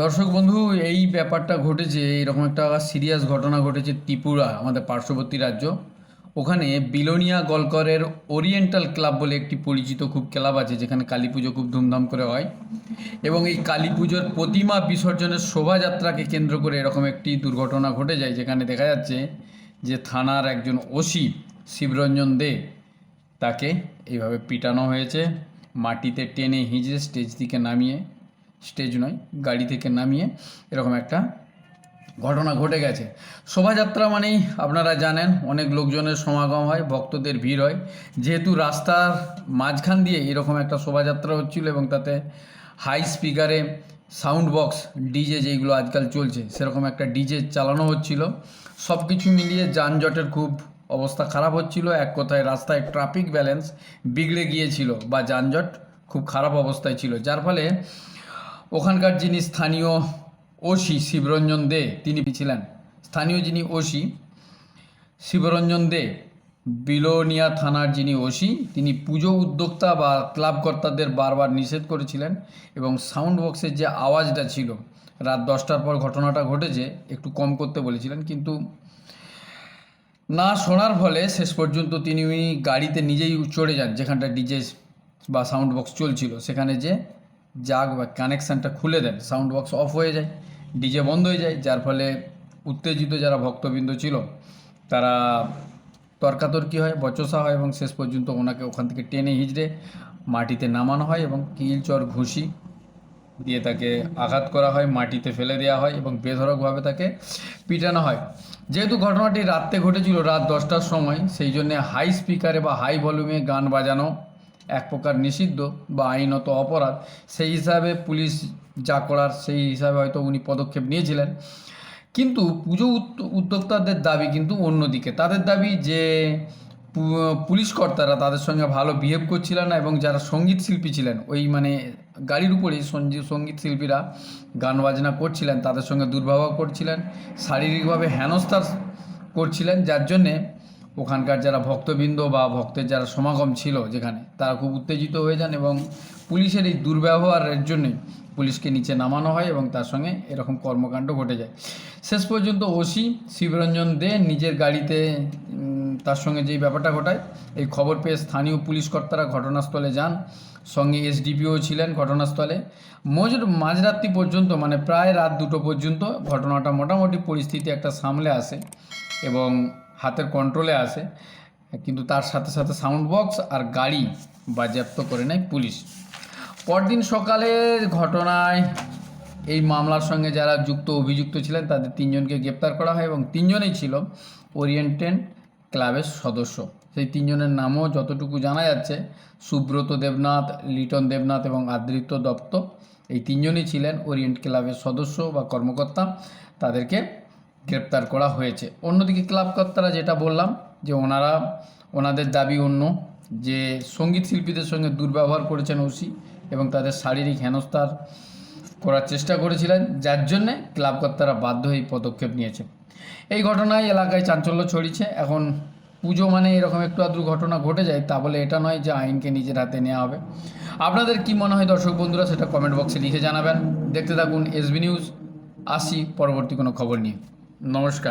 দর্শক বন্ধু, এই ব্যাপারটা ঘটেছে এরকম একটা সিরিয়াস ঘটনা ঘটেছে ত্রিপুরা, আমাদের পার্শ্ববর্তী রাজ্য। ওখানে বিলোনিয়া গলকরের ওরিয়েন্টাল ক্লাব বলে একটি পরিচিত খুব ক্লাব আছে, যেখানে কালী পুজো খুব ধুমধাম করে হয়। এবং এই কালী পুজোর প্রতিমা বিসর্জনের শোভাযাত্রাকে কেন্দ্র করে এরকম একটি দুর্ঘটনা ঘটে যায়, যেখানে দেখা যাচ্ছে যে থানার একজন ওসি শিবরঞ্জন দে, তাকে এইভাবে পিটানো হয়েছে, মাটিতে টেনে হিঁচড়ে স্টেজ থেকে নামিয়ে স্টেজ নয়, গাড়ি থেকে নামিয়ে এরকম একটা ঘটনা ঘটে গেছে। শোভাযাত্রা মানেই আপনারা জানেন অনেক লোকজনের সমাগম হয়, ভক্তদের ভিড় হয়। যেহেতু রাস্তার মাঝখান দিয়ে এরকম একটা শোভাযাত্রা হচ্ছিল এবং তাতে হাই স্পিকারে সাউন্ড বক্স ডিজে যেগুলো আজকাল চলছে, সেরকম একটা ডিজে চালানো হচ্ছিল। সব কিছু মিলিয়ে যানজটের খুব অবস্থা খারাপ হচ্ছিল। এক কথায় রাস্তায় ট্রাফিক ব্যালেন্স বিগড়ে গিয়েছিল বা যানজট খুব খারাপ অবস্থায় ছিল। যার ফলে ওখানকার যিনি স্থানীয় ওসি শিবরঞ্জন দে, তিনি ছিলেন। স্থানীয় যিনি ওসি শিবরঞ্জন দে, বিলোনিয়া থানার যিনি ওসি, তিনি পুজো উদ্যোক্তা বা ক্লাব কর্তাদের বারবার নিষেধ করেছিলেন এবং সাউন্ড বক্সের যে আওয়াজটা ছিল, রাত দশটার পর ঘটনাটা ঘটেছে, একটু কম করতে বলেছিলেন, কিন্তু না শোনার ফলে শেষ পর্যন্ত তিনি গাড়িতে নিজেই চড়ে যান, যেখানটা ডিজে বা সাউন্ড বক্স চলছিল, সেখানে যে জাগ বা কানেকশানটা খুলে দেন সাউন্ড বক্স অফ হয়ে যায় ডিজে বন্ধ হয়ে যায়, যার ফলে উত্তেজিত যারা ভক্তবৃন্দ ছিল, তারা তর্কাতর্কি হয়, বচসা হয় এবং শেষ পর্যন্ত ওনাকে ওখান থেকে টেনে হিজড়ে মাটিতে নামানো হয় এবং কিল চর ঘুষি দিয়ে তাকে আঘাত করা হয়, মাটিতে ফেলে দেওয়া হয় এবং বেধড়কভাবে তাকে পিটানো হয়। যেহেতু ঘটনাটি রাত্রে ঘটেছিল রাত দশটার সময়, সেই জন্য হাই স্পিকারে বা হাই ভলিউমে গান বাজানো এক প্রকার নিষিদ্ধ বা আইনত অপরাধ, সেই হিসাবে পুলিশ যা করার সেই হিসাবে হয়তো উনি পদক্ষেপ নিয়েছিলেন। কিন্তু পুজো উদ্য- উদ্যোক্তাদের দাবি কিন্তু অন্যদিকে। তাদের দাবি যে পুলিশ কর্তারা তাদের সঙ্গে ভালো বিহেভ করছিলেন না এবং যারা সংগীত শিল্পী ছিলেন, ওই মানে গাড়ির উপরেই সংগীত শিল্পীরা গান বাজনা করছিলেন, তাদের সঙ্গে দুর্ব্যবহার করছিলেন, শারীরিকভাবে হেনস্থার করছিলেন, যার জন্যে ওখানকার যারা ভক্তবৃন্দ বা ভক্তের যারা সমাগম ছিল যেখানে, তারা খুব উত্তেজিত হয়ে যান এবং পুলিশের এই দুর্ব্যবহারের জন্যে পুলিশকে নিচে নামানো হয় এবং তার সঙ্গে এরকম কর্মকাণ্ড ঘটে যায়। শেষ পর্যন্ত ওসি শিবরঞ্জন দে নিজের গাড়িতে তার সঙ্গে যেই ব্যাপারটা ঘটায়, এই খবর পেয়ে স্থানীয় পুলিশ কর্তারা ঘটনাস্থলে যান। সঙ্গে এসডিপিও ছিলেন ঘটনাস্থলে। মজুর মাঝরাত্রি পর্যন্ত মানে প্রায় রাত দুটো পর্যন্ত, ঘটনাটা মোটামুটি পরিস্থিতি একটা সামলে আসে এবং হাতের কন্ট্রোলে আসে কিন্তু তার সাথে সাথে সাউন্ড বক্স আর গাড়ি বাজেয়াপ্ত করে নেয় পুলিশ। পরদিন সকালে ঘটনায় এই মামলার সঙ্গে যারা যুক্ত, অভিযুক্ত ছিলেন, তাদের তিনজনকে গ্রেপ্তার করা হয় এবং তিনজনেই ছিল ওরিয়েন্টেন ক্লাবের সদস্য। সেই তিনজনের নামও যতটুকু জানা যাচ্ছে, সুব্রত দেবনাথ, লিটন দেবনাথ এবং আদৃত্য দত্ত, এই তিনজনই ছিলেন ওরিয়েন্ট ক্লাবের সদস্য বা কর্মকর্তা। তাদেরকে গ্রেপ্তার করা হয়েছে। অন্যদিকে ক্লাব কর্তারা যেটা বললাম, যে ওনারা, ওনাদের দাবি অন্য, যে সংগীত শিল্পীদের সঙ্গে দুর্ব্যবহার করেছেন ওসি এবং তাদের শারীরিক হেনস্থার করার চেষ্টা করেছিলেন, যার জন্যে ক্লাব কর্তারা বাধ্য হয়ে পদক্ষেপ নিয়েছে এই ঘটনায় এলাকায় চাঞ্চল্য ছড়িয়েছে। এখন পুজো মানে এরকম একটু আধটু ঘটনা ঘটে যায় তা বলে এটা নয় যে আইনকে নিজের হাতে নেওয়া হবে। আপনাদের কি মনে হয় দর্শক বন্ধুরা, সেটা কমেন্ট বক্সে লিখে জানাবেন। দেখতে থাকুন এসবি নিউজ। আসি পরবর্তী কোনো খবর নিয়ে। নমস্কার।